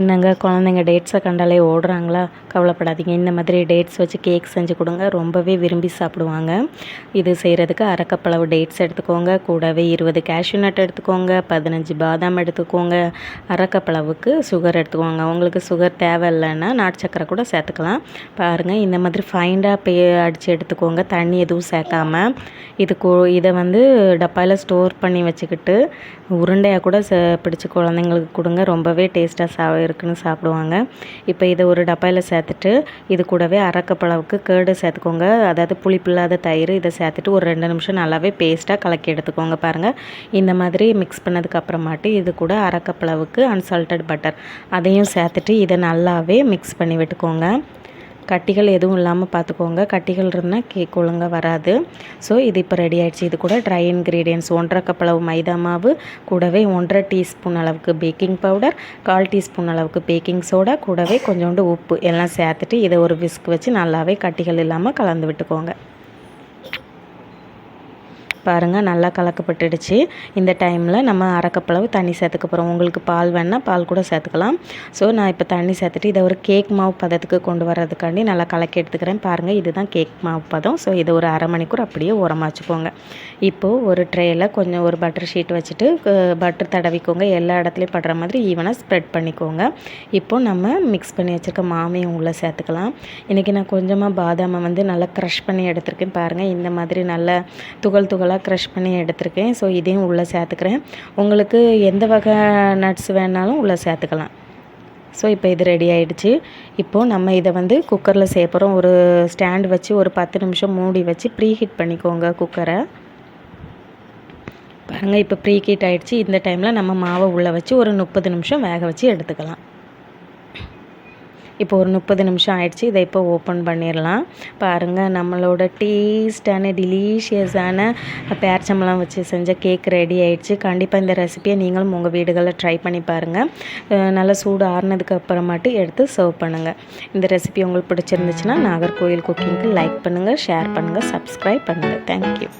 என்னங்க குழந்தைங்க டேட்ஸை கண்டாலே ஓடுறாங்களா? கவலைப்படாதீங்க. இந்த மாதிரி டேட்ஸ் வச்சு கேக் செஞ்சு கொடுங்க. ரொம்பவே விரும்பி சாப்பிடுவாங்க. இது செய்கிறதுக்கு அரைக்கப்பளவு டேட்ஸ் எடுத்துக்கோங்க. கூடவே இருபது கேஷ்யூ நட் எடுத்துக்கோங்க. பதினஞ்சு பாதாம் எடுத்துக்கோங்க. அரைக்கப்பளவுக்கு சுகர் எடுத்துக்கோங்க. உங்களுக்கு சுகர் தேவையில்லைன்னா நாட்டு சக்கரை கூட சேர்த்துக்கலாம். பாருங்கள் இந்த மாதிரி ஃபைண்டாக பே அடித்து எடுத்துக்கோங்க. தண்ணி எதுவும் சேர்க்காம. இது கோ இதை வந்து டப்பாயில் ஸ்டோர் பண்ணி வச்சுக்கிட்டு உருண்டையாக கூட ச பிடிச்சி குழந்தைங்களுக்கு கொடுங்க. ரொம்பவே டேஸ்ட்டாக சா இருக்குன்னு சாப்பிடுவாங்க. இப்போ இதை ஒரு டப்பாயில் சேர்த்துட்டு இது கூடவே அரக்கப்பளவுக்கு கேர்டு சேர்த்துக்கோங்க. அதாவது புளிப்பில்லாத தயிர் இதை சேர்த்துட்டு ஒரு ரெண்டு நிமிஷம் நல்லாவே பேஸ்ட்டாக கலக்கி எடுத்துக்கோங்க பாருங்கள் இந்த மாதிரி மிக்ஸ் பண்ணதுக்கு அப்புறமாட்டு இது கூட அரக்கப்பளவுக்கு அன்சால்ட்டட் பட்டர் அதையும் சேர்த்துட்டு இதை நல்லாவே மிக்ஸ் பண்ணி விட்டுக்கோங்க. கட்டிகள் எதுவும் இல்லாமல் பார்த்துக்கோங்க கட்டிகள் இருந்தால் கேக் ஒழுங்காக வராது. ஸோ இது இப்போ ரெடி ஆகிடுச்சு இது கூட ட்ரை இன்க்ரீடியன்ஸ் ஒன்றரை கப் அளவு மைதா மாவு கூடவே ஒன்றரை டீஸ்பூன் அளவுக்கு பேக்கிங் பவுடர் கால் டீஸ்பூன் அளவுக்கு பேக்கிங் சோடா கூடவே கொஞ்சோண்டு உப்பு. எல்லாம் சேர்த்துட்டு இதை ஒரு விஸ்க் வச்சு நல்லாவே கட்டிகள் இல்லாமல் கலந்து விட்டுக்கோங்க. பாருங்கள் நல்லா கலக்கப்பட்டுடுச்சு. இந்த டைமில் நம்ம அரைக்கப்பளவு தண்ணி சேர்த்துக்க போகிறோம் உங்களுக்கு பால் வேணால் பால் கூட சேர்த்துக்கலாம். ஸோ நான் இப்போ தண்ணி சேர்த்துட்டு இதை ஒரு கேக் மாவு பதத்துக்கு கொண்டு வர்றதுக்காண்டி நல்லா கலக்கி எடுத்துக்கிறேன். பாருங்கள் இதுதான் கேக் மாவு பதம். ஸோ இதை ஒரு அரை மணிக்கூர் அப்படியே உரமாக வச்சுக்கோங்க. இப்போது ஒரு ட்ரேயில் கொஞ்சம் ஒரு பட்டர் ஷீட் வச்சுட்டு பட்டர் தடவிக்கோங்க. எல்லா இடத்துலையும் படுற மாதிரி ஈவனாக ஸ்ப்ரெட் பண்ணிக்கோங்க. இப்போது நம்ம மிக்ஸ் பண்ணி வச்சுருக்க மாமையும் உள்ளே சேர்த்துக்கலாம். இன்றைக்கி நான் கொஞ்சமாக பாதாமை வந்து நல்லா க்ரஷ் பண்ணி எடுத்திருக்கேன் பாருங்கள் இந்த மாதிரி நல்ல துகள் துகளாக க்ரஷ் பண்ணி எடுத்திருக்கேன். ஸோ இதையும் உள்ளே சேர்த்துக்கிறேன். உங்களுக்கு எந்த வகை நட்ஸ் வேணாலும் உள்ளே சேர்த்துக்கலாம். ஸோ இப்போ இது ரெடி ஆகிடுச்சு இப்போது நம்ம இதை வந்து குக்கரில் சேர்ப்புறோம் ஒரு ஸ்டாண்டு வச்சு ஒரு பத்து நிமிஷம் மூடி வச்சு ப்ரீ ஹீட் பண்ணிக்கோங்க குக்கரை பாருங்கள் இப்போ ப்ரீ ஹீட் ஆகிடுச்சு இந்த டைமில் நம்ம மாவை உள்ளே வச்சு ஒரு முப்பது நிமிஷம் வேக வச்சு எடுத்துக்கலாம். இப்போ ஒரு முப்பது நிமிஷம் ஆயிடுச்சு இதை இப்போ ஓப்பன் பண்ணிடலாம். பாருங்கள் நம்மளோட டேஸ்டான டிலீஷியஸான பேரச்சம்பளம் வச்சு செஞ்ச கேக் ரெடி ஆயிடுச்சு. கண்டிப்பாக இந்த ரெசிபியை நீங்களும் உங்கள் வீடுகளில் ட்ரை பண்ணி பாருங்கள் நல்லா சூடு ஆறுனதுக்கு அப்புறமாட்டு எடுத்து சர்வ் பண்ணுங்கள் இந்த ரெசிபி உங்களுக்கு பிடிச்சிருந்துச்சுன்னா நாகர்கோவில் குக்கிங்க்கு லைக் பண்ணுங்கள் ஷேர் பண்ணுங்கள் சப்ஸ்கிரைப் பண்ணுங்கள் தேங்க்யூ